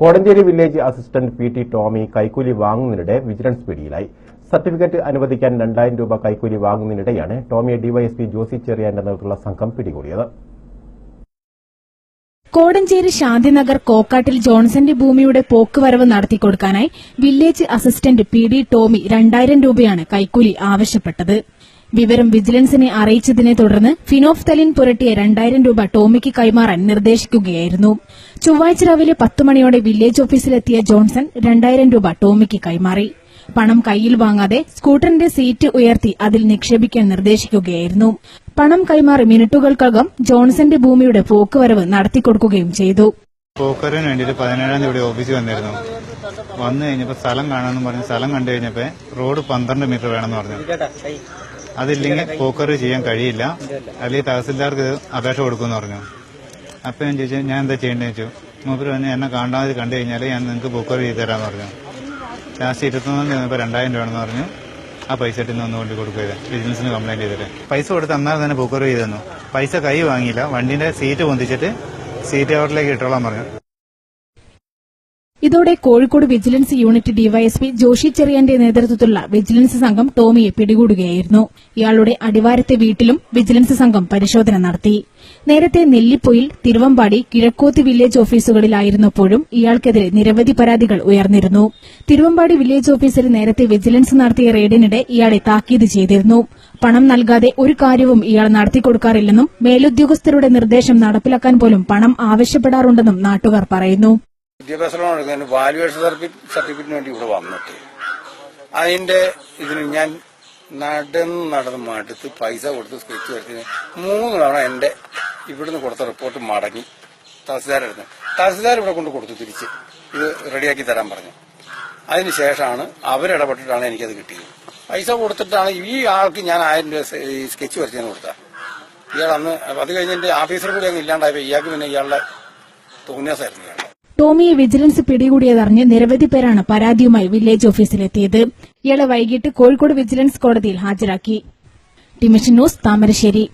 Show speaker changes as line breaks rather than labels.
Kodanchery village assistant P T Tomy കൈക്കൂലി വാങ്ങുന്നതിനിടെ vigilance പിടിയിലായി. സർട്ടിഫിക്കറ്റ് അനുവദിക്കാൻ രണ്ടായിരം രൂപ കൈക്കൂലി വാങ്ങുന്നതിനിടെയാണ് ടോമിയെ ഡിവൈഎസ്പി ജോസി ചെറിയാന്റെ നേതൃത്വത്തിലുള്ള സംഘം പിടികൂടിയത്.
കോടഞ്ചേരി ശാന്തിനഗർ കോക്കാട്ടിൽ ജോൺസന്റെ ഭൂമിയുടെ പോക്കുവരവ് നടത്തിക്കൊടുക്കാനായി village assistant P D Tomy രണ്ടായിരം രൂപയാണ് കൈക്കൂലി ആവശ്യപ്പെട്ടത്. വിവരം വിജിലൻസിനെ അറിയിച്ചതിനെ തുടർന്ന് ഫിനോഫ്തലിൻ പുരട്ടിയ രണ്ടായിരം രൂപ ടോമിക്ക് കൈമാറാൻ നിർദ്ദേശിക്കുകയായിരുന്നു. ചൊവ്വാഴ്ച രാവിലെ പത്ത് മണിയോടെ വില്ലേജ് ഓഫീസിലെത്തിയ ജോൺസൺ രണ്ടായിരം രൂപ ടോമിക്ക് കൈമാറി. പണം കയ്യിൽ വാങ്ങാതെ സ്കൂട്ടറിന്റെ സീറ്റ് ഉയർത്തി അതിൽ നിക്ഷേപിക്കാൻ നിർദ്ദേശിക്കുകയായിരുന്നു. പണം കൈമാറി മിനിറ്റുകൾക്കകം ജോൺസന്റെ ഭൂമിയുടെ പോക്കുവരവ് നടത്തിക്കൊടുക്കുകയും ചെയ്തു.
പോക്കറിന് വേണ്ടിയിട്ട് പതിനേഴാം തീയതി ഓഫീസിൽ വന്നിരുന്നു. വന്നു കഴിഞ്ഞപ്പോൾ സ്ഥലം കാണാമെന്ന് പറഞ്ഞ് സ്ഥലം കണ്ടു കഴിഞ്ഞപ്പോൾ റോഡ് പന്ത്രണ്ട് മീറ്റർ വേണമെന്ന് പറഞ്ഞു. അതില്ലെങ്കിൽ പോക്കർ ചെയ്യാൻ കഴിയില്ല. അല്ലെങ്കിൽ തഹസിൽദാർക്ക് അപേക്ഷ കൊടുക്കുമെന്ന് പറഞ്ഞു. അപ്പം ഞാൻ ചോദിച്ചു ഞാൻ എന്താ ചെയ്യേണ്ടത് ചോദിച്ചു? മൂപ്പര് പറഞ്ഞു എന്നെ കാണാതെ കണ്ടു കഴിഞ്ഞാൽ ഞാൻ നിങ്ങൾക്ക് പോക്കർ ചെയ്ത് തരാമെന്ന് പറഞ്ഞു. ലാസ്റ്റ് ഇരുപത്തൊന്നാം ചെന്നപ്പോൾ രണ്ടായിരം രൂപ എന്ന് പറഞ്ഞു. ആ പൈസ ഇട്ടിന്ന് ഒന്ന് കൊണ്ട് കൊടുക്കുക ബിസിനസിന് കംപ്ലൈന്റ് ചെയ്തിട്ട്. പൈസ കൊടുത്ത് അന്നാലും തന്നെ പോക്കർ ചെയ്തു തന്നു. പൈസ കൈ വാങ്ങിയില്ല. വണ്ടിന്റെ സീറ്റ് പൊന്തിച്ചിട്ട് സീറ്റ് കവറിലേക്ക് ഇട്ടോളാൻ പറഞ്ഞു.
ഇതോടെ Kozhikode vigilance unit DYSP Joshi ചെറിയന്റെ നേതൃത്വത്തിലുള്ള വിജിലൻസ് സംഘം ടോമിയെ പിടികൂടുകയായിരുന്നു. ഇയാളുടെ അടിവാരത്തെ വീട്ടിലും വിജിലൻസ് സംഘം പരിശോധന നടത്തി. നേരത്തെ നെല്ലിപ്പൊയിൽ തിരുവമ്പാടി കിഴക്കോത്ത് വില്ലേജ് ഓഫീസുകളിലായിരുന്നപ്പോഴും ഇയാൾക്കെതിരെ നിരവധി പരാതികൾ ഉയർന്നിരുന്നു. തിരുവമ്പാടി വില്ലേജ് ഓഫീസിൽ നേരത്തെ വിജിലൻസ് നടത്തിയ റെയ്ഡിനിടെ ഇയാളെ താക്കീത് ചെയ്തിരുന്നു. പണം നൽകാതെ ഒരു കാര്യവും ഇയാൾ നടത്തിക്കൊടുക്കാറില്ലെന്നും മേലുദ്യോഗസ്ഥരുടെ നിർദ്ദേശം നടപ്പിലാക്കാൻ പോലും പണം ആവശ്യപ്പെടാറുണ്ടെന്നും നാട്ടുകാർ പറയുന്നു.
വിദ്യാഭ്യാസ ലോൺ എടുക്കുന്നതിന് വാല്യുവേഷൻ സർട്ടിഫിക്കറ്റിന് വേണ്ടി ഇവിടെ വന്നിട്ട് അതിന്റെ ഇതിന് ഞാൻ നടന്ന് നടന്ന് മടുത്ത് പൈസ കൊടുത്ത് സ്കെച്ച് വരത്തിന് മൂന്ന് തവണ എന്റെ ഇവിടുന്ന് കൊടുത്ത റിപ്പോർട്ട് മടങ്ങി. തഹസിൽദാരെടുത്ത് തഹസിൽദാർ ഇവിടെ കൊണ്ട് കൊടുത്തു തിരിച്ച്. ഇത് റെഡിയാക്കി തരാൻ പറഞ്ഞു. അതിനുശേഷമാണ് അവരിടപെട്ടിട്ടാണ് എനിക്കത് കിട്ടിയത്. പൈസ കൊടുത്തിട്ടാണ് ഈ ആൾക്ക് ഞാൻ ആയിരം രൂപ സ്കെച്ച് വരച്ചതിന് കൊടുത്ത ഇയാൾ അന്ന് അത് കഴിഞ്ഞ് എന്റെ ഓഫീസർ കൂടി അങ്ങ് ഇല്ലാണ്ടായപ്പോ ഇയാൾക്ക് പിന്നെ ഇയാളുടെ തോന്നിയാസായിരുന്നു ഇയാളുടെ
ടോമിയെ വിജിലൻസ് പിടികൂടിയതറിഞ്ഞ് നിരവധി പേരാണ് പരാതിയുമായി വില്ലേജ് ഓഫീസിലെത്തിയത്. ഇയാളെ വൈകിട്ട് കോഴിക്കോട് വിജിലൻസ് കോടതിയിൽ ഹാജരാക്കി. ടിമിഷൻ ന്യൂസ് താമരശ്ശേരി.